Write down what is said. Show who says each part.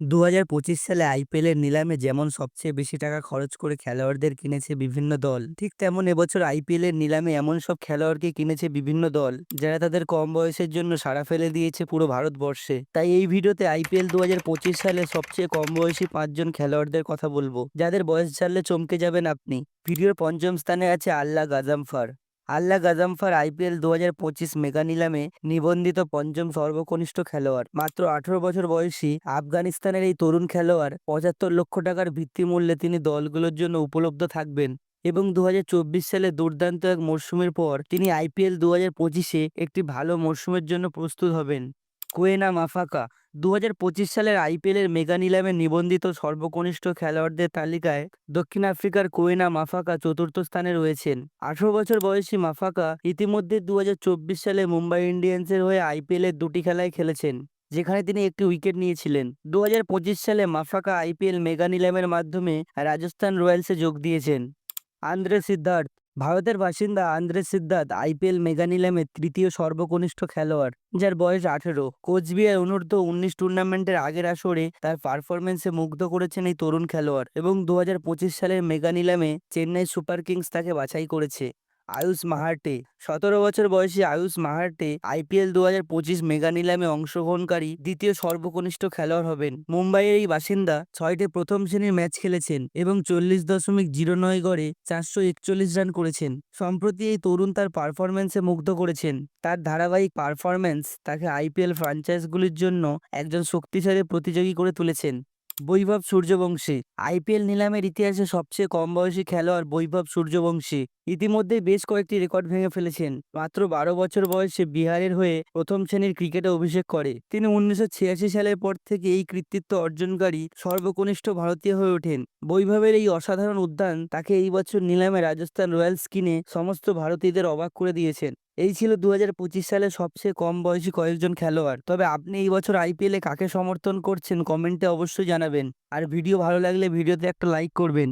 Speaker 1: দু হাজার পঁচিশ সালে আইপিএলের নিলামে যেমন সবচেয়ে বেশি টাকা খরচ করে খেলোয়াড়দের কিনেছে বিভিন্ন দল, ঠিক তেমন এবছর আইপিএলের নিলামে এমন সব খেলোয়াড়কে কিনেছে বিভিন্ন দল, যারা তাদের কম বয়সের জন্য সাড়া ফেলে দিয়েছে পুরো ভারতবর্ষে। তাই এই ভিডিওতে আইপিএল দু হাজার পঁচিশ সালে সবচেয়ে কম বয়সী পাঁচজন খেলোয়াড়দের কথা বলব, যাদের বয়স জানলে চমকে যাবেন আপনি। ভিডিওর পঞ্চম স্থানে আছে আল্লাহ গাজামফার। আল্লাহ গাজাম্ফার আইপিএল দু হাজার পঁচিশ মেগা নিলামে নিবন্ধিত পঞ্চম সর্বকনিষ্ঠ খেলোয়াড়। মাত্র আঠারো বছর বয়সী আফগানিস্তানের এই তরুণ খেলোয়াড় পঁচাত্তর লক্ষ টাকার ভিত্তিমূল্যে তিনি দলগুলোর জন্য উপলব্ধ থাকবেন এবং দু হাজার চব্বিশ সালে দুর্দান্ত এক মরশুমের পর তিনি আইপিএল দু হাজার পঁচিশে একটি ভালো মরশুমের জন্য প্রস্তুত হবেন। কোয়েনা মাফাকা দু হাজার পঁচিশ সালের আইপিএলের মেগা নিলামে নিবন্ধিত সর্বকনিষ্ঠ খেলোয়াড়দের তালিকায় দক্ষিণ আফ্রিকার কোয়েনা মাফাকা চতুর্থ স্থানে রয়েছেন। আঠারো বছর বয়সী মাফাকা ইতিমধ্যে দু হাজার চব্বিশ সালে মুম্বাই ইন্ডিয়ান্সের হয়ে আইপিএলের দুটি খেলায় খেলেছেন, যেখানে তিনি একটি উইকেট নিয়েছিলেন। দু হাজার পঁচিশ সালে মাফাকা আইপিএল মেগা নিলামের মাধ্যমে রাজস্থান রয়্যালসে যোগ দিয়েছেন। আন্দ্রে সিদ্ধার্থ ভারতের বাসিন্দা আন্দ্রে সিদ্ধার্থ আইপিএল মেগা নিলামে তৃতীয় সর্বকনিষ্ঠ খেলোয়াড়, যার বয়স আঠেরো। কোচবিহার অনূর্ধ্ব উনিশ টুর্নামেন্টের আগের আসরে তার পারফরমেন্সে মুগ্ধ করেছেন এই তরুণ খেলোয়াড় এবং দু হাজার পঁচিশ সালের মেগা নিলামে চেন্নাই সুপার কিংস তাকে বাছাই করেছে। আয়ুষ মাহার্টে সতেরো বছর বয়সী আয়ুষ মাহার্টে আইপিএল দু হাজার পঁচিশ মেগা নিলামে অংশগ্রহণকারী দ্বিতীয় সর্বকনিষ্ঠ খেলোয়াড় হবেন। মুম্বাইয়ের এই বাসিন্দা ছয়টি প্রথম শ্রেণির ম্যাচ খেলেছেন এবং চল্লিশ দশমিক জিরো নয় গড়ে চারশো একচল্লিশ রান করেছেন। সম্প্রতি এই তরুণ তার পারফরমেন্সে মুগ্ধ করেছেন। তার ধারাবাহিক পারফরমেন্স তাকে আইপিএল ফ্র্যাঞ্চাইজগুলির জন্য একজন শক্তিশালী প্রতিযোগী করে তুলেছেন। বৈভব সূর্যবংশী। আইপিএল নিলামের ইতিহাসে সবচেয়ে কম বয়সী খেলোয়াড় বৈভব সূর্যবংশী। ইতিমধ্যে বেশ কয়েকটি রেকর্ড ভেঙে ফেলেছেন। মাত্র বারো বছর বয়সে বিহারের হয়ে প্রথম শ্রেণির ক্রিকেটে অভিষেক করে। তিনি উনিশশো ছিয়াশি সালের পর থেকে এই কৃতিত্ব অর্জনকারী, সর্বকনিষ্ঠ ভারতীয় হয়ে ওঠেন। বৈভবের এই অসাধারণ উদ্যান তাকে এই বছর নিলামে রাজস্থান রয়্যালস কিনে সমস্ত ভারতীয়দের অবাক করে দিয়েছেন। এই ছিল দু হাজার পঁচিশ সালে সবচেয়ে কম বয়সী কয়েকজন খেলোয়াড়। তবে আপনি এই বছর আইপিএলে কাকে সমর্থন করছেন কমেন্টে অবশ্যই জানাবেন। আর ভিডিও ভালো লাগলে ভিডিওতে একটা লাইক করবেন।